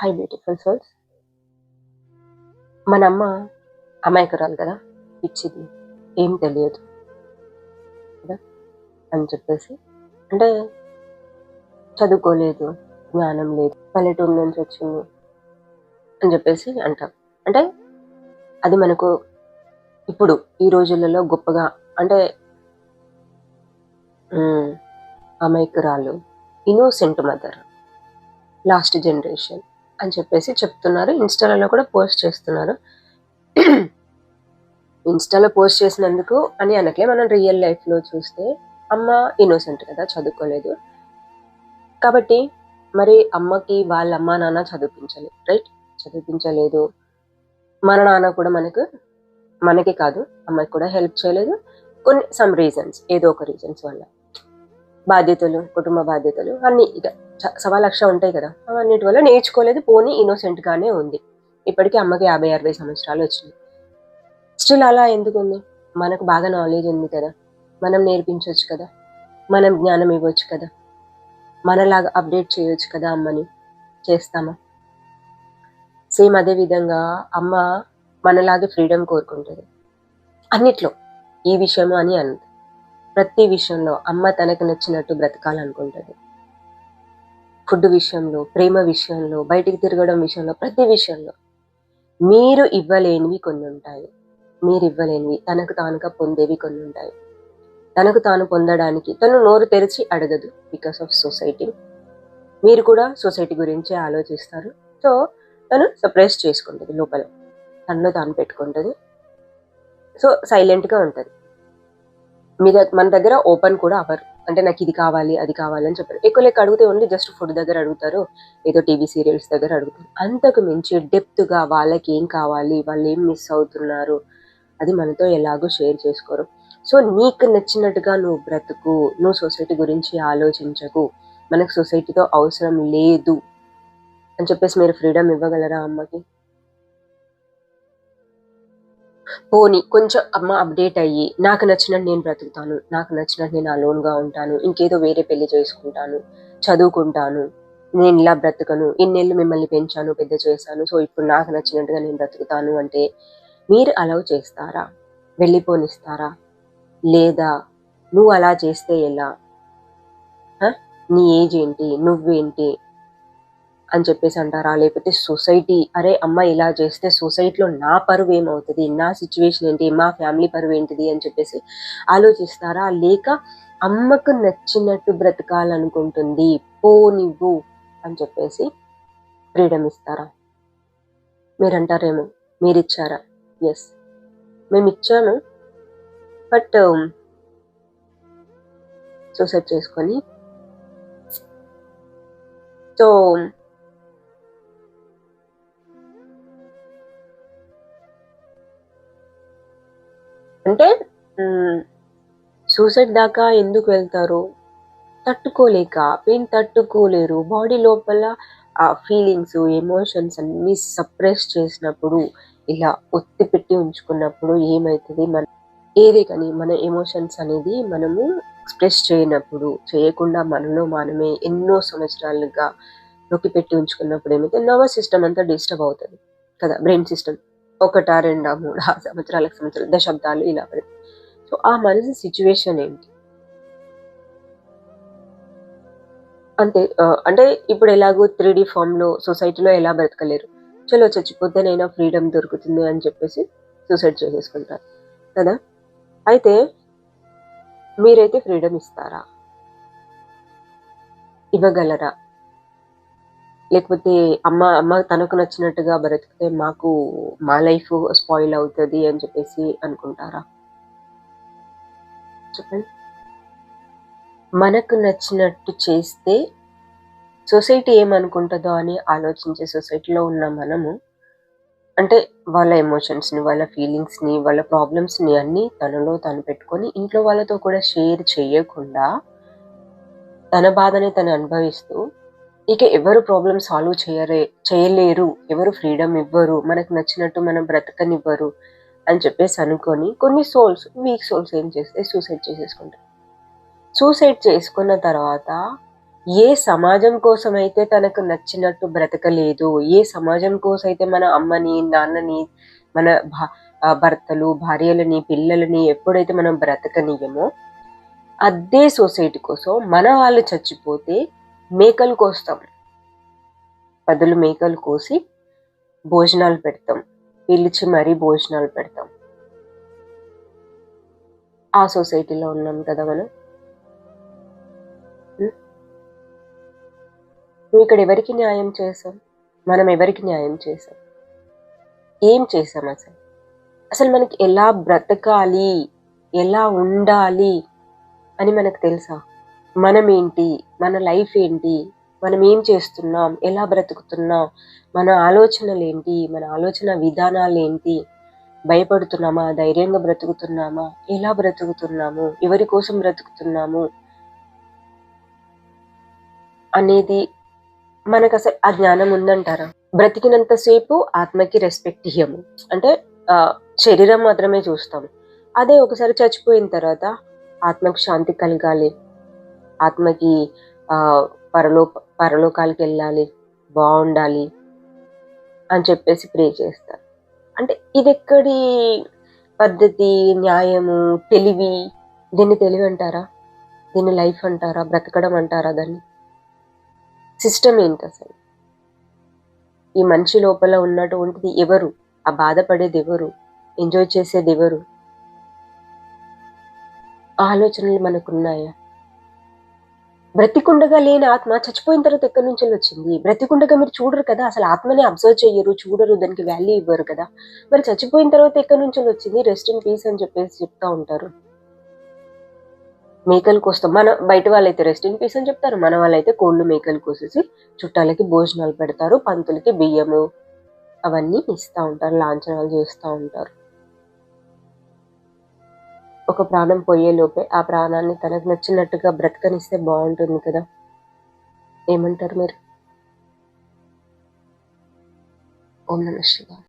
High beautiful souls మన అమ్మ అమాయకురాలు కదా? ఇచ్చిది. ఏం తెలియదు. కదా? అని చెప్పేసి. అంటే చదువుకోలేదు జ్ఞానం లేదు పల్లెటూరు నుంచి వచ్చింది అని చెప్పేసి అంటాం. అంటే అది మనకు ఇప్పుడు ఈ రోజులలో గొప్పగా అంటే అమాయకురాలు ఇన్నోసెంట్ మదర్ లాస్ట్ జనరేషన్ అని చెప్పేసి చెప్తున్నారు. ఇన్స్టాలలో కూడా పోస్ట్ చేస్తున్నారు. ఇన్స్టాలో పోస్ట్ చేసినందుకు అని అనట్లే. మనం రియల్ లైఫ్లో చూస్తే అమ్మ ఇన్నోసెంట్ కదా చదువుకోలేదు. కాబట్టి మరి అమ్మకి వాళ్ళ అమ్మ నాన్న చదివించాలి రైట్ చదివించలేదు. మన నాన్న కూడా మనకు మనకి కాదు. అమ్మకి కూడా హెల్ప్ చేయలేదు. కొన్ని సమ్ రీజన్స్ ఏదో ఒక రీజన్స్ వల్ల. బాధ్యతలు కుటుంబ బాధ్యతలు అన్ని ఇక సవా లక్ష ఉంటాయి కదా. అవన్నిటి వల్ల నేర్చుకోలేదు పోనీ ఇన్నోసెంట్గానే ఉంది. ఇప్పటికీ అమ్మకి యాభై అరవై సంవత్సరాలు వచ్చినాయి. స్టిల్ అలా ఎందుకు ఉంది? మనకు బాగా నాలెడ్జ్ ఉంది కదా. మనం నేర్పించవచ్చు కదా. మనం జ్ఞానం ఇవ్వచ్చు కదా. మనలాగా అప్డేట్ చేయొచ్చు కదా అమ్మని. చేస్తామా? సేమ్ అదే విధంగా అమ్మ మనలాగే ఫ్రీడమ్ కోరుకుంటుంది. అన్నిట్లో ఈ విషయము అని అంది ప్రతి విషయంలో అమ్మ తనకు నచ్చినట్టు బ్రతకాలనుకుంటుంది. ఫుడ్ విషయంలో ప్రేమ విషయంలో బయటికి తిరగడం విషయంలో ప్రతి విషయంలో మీరు ఇవ్వలేనివి కొన్ని ఉంటాయి. మీరు ఇవ్వలేనివి తనకు తానుగా పొందేవి కొన్ని ఉంటాయి. తనకు తాను పొందడానికి తను నోరు తెరిచి అడగదు బికాస్ ఆఫ్ సొసైటీ మీరు కూడా సొసైటీ గురించి ఆలోచిస్తారు. సో తను సప్రెస్ చేసుకుంటుంది లోపల. తనలో తాను పెట్టుకుంటుంది. సో సైలెంట్గా ఉంటుంది. మీ దగ్గర మన దగ్గర ఓపెన్ కూడా అవ్వరు. అంటే నాకు ఇది కావాలి అది కావాలి అని చెప్పారు. ఎక్కువ లెక్క అడిగితే ఓన్లీ జస్ట్ ఫుడ్ దగ్గర అడుగుతారు. ఏదో టీవీ సీరియల్స్ దగ్గర అడుగుతారు. అంతకు మించి డెప్త్గా వాళ్ళకి ఏం కావాలి వాళ్ళు ఏం మిస్ అవుతున్నారు అది మనతో ఎలాగో షేర్ చేసుకోరు. సో నీకు నచ్చినట్టుగా నువ్వు బ్రతుకు నువ్వు సొసైటీ గురించి ఆలోచించకు. మనకు సొసైటీతో అవసరం లేదు అని చెప్పేసి మీరు ఫ్రీడమ్ ఇవ్వగలరా అమ్మకి? పోనీ కొంచెం అమ్మ అప్డేట్ అయ్యి నాకు నచ్చినట్టు నేను బ్రతుకుతాను నాకు నచ్చినట్టు నేను అలోన్గా ఉంటాను ఇంకేదో వేరే పెళ్ళి చేసుకుంటాను చదువుకుంటాను నేను ఇలా బ్రతకను ఇన్నేళ్ళు మిమ్మల్ని పెంచాను పెద్ద చేశాను సో ఇప్పుడు నాకు నచ్చినట్టుగా నేను బ్రతుకుతాను అంటే మీరు అలౌ చేస్తారా? వెళ్ళిపోనిస్తారా? లేదా నువ్వు అలా చేస్తే ఎలా? నీ ఏజ్ ఏంటి? నువ్వేంటి? అని చెప్పేసి అంటారా? లేకపోతే సొసైటీ అరే అమ్మ ఇలా చేస్తే సొసైటీలో నా పరువు ఏమవుతుంది? నా సిచ్యువేషన్ ఏంటి? మా ఫ్యామిలీ పరువు ఏంటిది? అని చెప్పేసి ఆలోచిస్తారా? లేక అమ్మకు నచ్చినట్టు బ్రతకాలనుకుంటుంది పో నువ్వు అని చెప్పేసి ఫ్రీడమ్ ఇస్తారా? మీరు అంటారేమో మీరు ఇచ్చారా ఎస్ మేము ఇచ్చాము బట్ um, సూసైడ్ చేసుకొని. సో అంటే సూసైడ్ దాకా ఎందుకు వెళ్తారు? తట్టుకోలేక పెయిన్ తట్టుకోలేరు? బాడీ లోపల ఆ ఫీలింగ్స్ ఎమోషన్స్ అన్ని సప్రెస్ చేసినప్పుడు ఇలా ఒత్తి పెట్టి ఉంచుకున్నప్పుడు ఏమవుతుంది మన ఏదే కానీ మన ఎమోషన్స్ అనేది మనము ఎక్స్ప్రెస్ చేయనప్పుడు చేయకుండా మనలో మనమే ఎన్నో సంవత్సరాలుగా నొక్కి పెట్టి ఉంచుకున్నప్పుడు ఏమైతే నర్వస్ సిస్టమ్ అంతా డిస్టర్బ్ అవుతుంది కదా బ్రెయిన్ సిస్టమ్ ఒకట రెండా మూడా సంవత్సరాలకు సంవత్సరాలు దశాబ్దాలు ఇలా పడుతుంది సో ఆ మనసు సిచ్యువేషన్ ఏంటి? అంతే అంటే ఇప్పుడు ఎలాగో త్రీ డి ఫామ్లో సొసైటీలో ఎలా బ్రతకలేరు? చలో చచ్చిపోతేనైనా ఫ్రీడమ్ దొరుకుతుంది అని చెప్పేసి సూసైడ్ చేసేసుకుంటారు. కదా? అయితే మీరైతే ఫ్రీడమ్ ఇస్తారా? ఇవ్వగలరా? లేకపోతే అమ్మ అమ్మ తనకు నచ్చినట్టుగా బ్రతికితే మాకు మా లైఫ్ స్పాయిల్ అవుతుంది అని చెప్పేసి అనుకుంటారా? చెప్పండి. మనకు నచ్చినట్టు చేస్తే సొసైటీ ఏమనుకుంటుందో అని ఆలోచించే సొసైటీలో ఉన్న మనము అంటే వాళ్ళ ఎమోషన్స్ని వాళ్ళ ఫీలింగ్స్ని వాళ్ళ ప్రాబ్లమ్స్ని అన్నీ తనలో తను పెట్టుకొని ఇంట్లో వాళ్ళతో కూడా షేర్ చేయకుండా తన బాధని తను అనుభవిస్తూ ఇక ఎవరు ప్రాబ్లమ్ సాల్వ్ చేయరే చేయలేరు. ఎవరు ఫ్రీడమ్ ఇవ్వరు. మనకు నచ్చినట్టు మనం బ్రతకనివ్వరు అని చెప్పేసి అనుకొని కొన్ని సోల్స్ వీక్ సోల్స్ ఏం చేస్తే సూసైడ్ చేసేసుకుంటారు. సూసైడ్ చేసుకున్న తర్వాత ఏ సమాజం కోసం అయితే తనకు నచ్చినట్టు బ్రతకలేదు ఏ సమాజం కోసం అయితే మన అమ్మని నాన్నని మన భర్తలు భార్యలని పిల్లలని ఎప్పుడైతే మనం బ్రతకనీయమో అదే సొసైటీ కోసం మన వాళ్ళు చచ్చిపోతే మేకలు కోస్తాం. పదులు మేకలు కోసి భోజనాలు పెడతాం. పిలిచి మరీ భోజనాలు పెడతాం. ఆ సొసైటీలో ఉన్నాం కదా మనం. నువ్వు ఇక్కడ ఎవరికి న్యాయం చేసాం మనం ఎవరికి న్యాయం చేసాం ఏం చేసాం అసలు? అసలు మనకి ఎలా బ్రతకాలి? ఎలా ఉండాలి? అని మనకు తెలుసా? మనం ఏంటి మన లైఫ్ ఏంటి? మనం ఏం చేస్తున్నాం? ఎలా బ్రతుకుతున్నాం? మన ఆలోచనలు ఏంటి మన ఆలోచన విధానాలు ఏంటి భయపడుతున్నామా? ధైర్యంగా బ్రతుకుతున్నామా? ఎలా బ్రతుకుతున్నాము? ఎవరి కోసం బ్రతుకుతున్నాము? అనేది మనకు అసలు ఆ జ్ఞానం ఉందంటారా? బ్రతికినంతసేపు ఆత్మకి రెస్పెక్ట్ ఇయ్యము. అంటే శరీరం మాత్రమే చూస్తాము. అదే ఒకసారి చచ్చిపోయిన తర్వాత ఆత్మకు శాంతి కలగాలి. ఆత్మకి పరలో పరలోకాలకి వెళ్ళాలి బాగుండాలి అని చెప్పేసి ప్రే చేస్తారు. అంటే ఇది ఎక్కడి పద్ధతి న్యాయము తెలివి? దీన్ని తెలివి అంటారా? దీన్ని లైఫ్ అంటారా? బ్రతకడం అంటారా దాన్ని? సిస్టమ్ ఏంటి అసలు? ఈ మనిషి లోపల ఉన్నటువంటిది ఎవరు? ఆ బాధపడేది ఎవరు? ఎంజాయ్ చేసేది ఎవరు? ఆలోచనలు మనకున్నాయా? బ్రతికుండగా లేని ఆత్మ చచ్చిపోయిన తర్వాత ఎక్కడి నుంచి వచ్చింది? బ్రతికుండగా మీరు చూడరు కదా అసలు ఆత్మని అబ్జర్వ్ చేయరు చూడరు దానికి వాల్యూ ఇవ్వరు కదా. మరి చచ్చిపోయిన తర్వాత ఎక్కడి నుంచి వచ్చింది? రెస్ట్ ఇన్ పీస్ అని చెప్పేసి చెప్తా ఉంటారు. మేకలు కోస్తాం. మన బయట వాళ్ళైతే రెస్ట్ ఇన్ పీస్ అని చెప్తారు. మన వాళ్ళైతే కోళ్ళు మేకలు కోసేసి చుట్టాలకి భోజనాలు పెడతారు పంతులకి బియ్యము అవన్నీ ఇస్తూ ఉంటారు లాంఛనాలు చేస్తూ ఉంటారు. ఒక ప్రాణం పోయేలోపే ఆ ప్రాణాన్ని తనకు నచ్చినట్టుగా బ్రతకనిస్తే బాగుంటుంది కదా. ఏమంటారు మీరు? ఓం నమ శివాయ.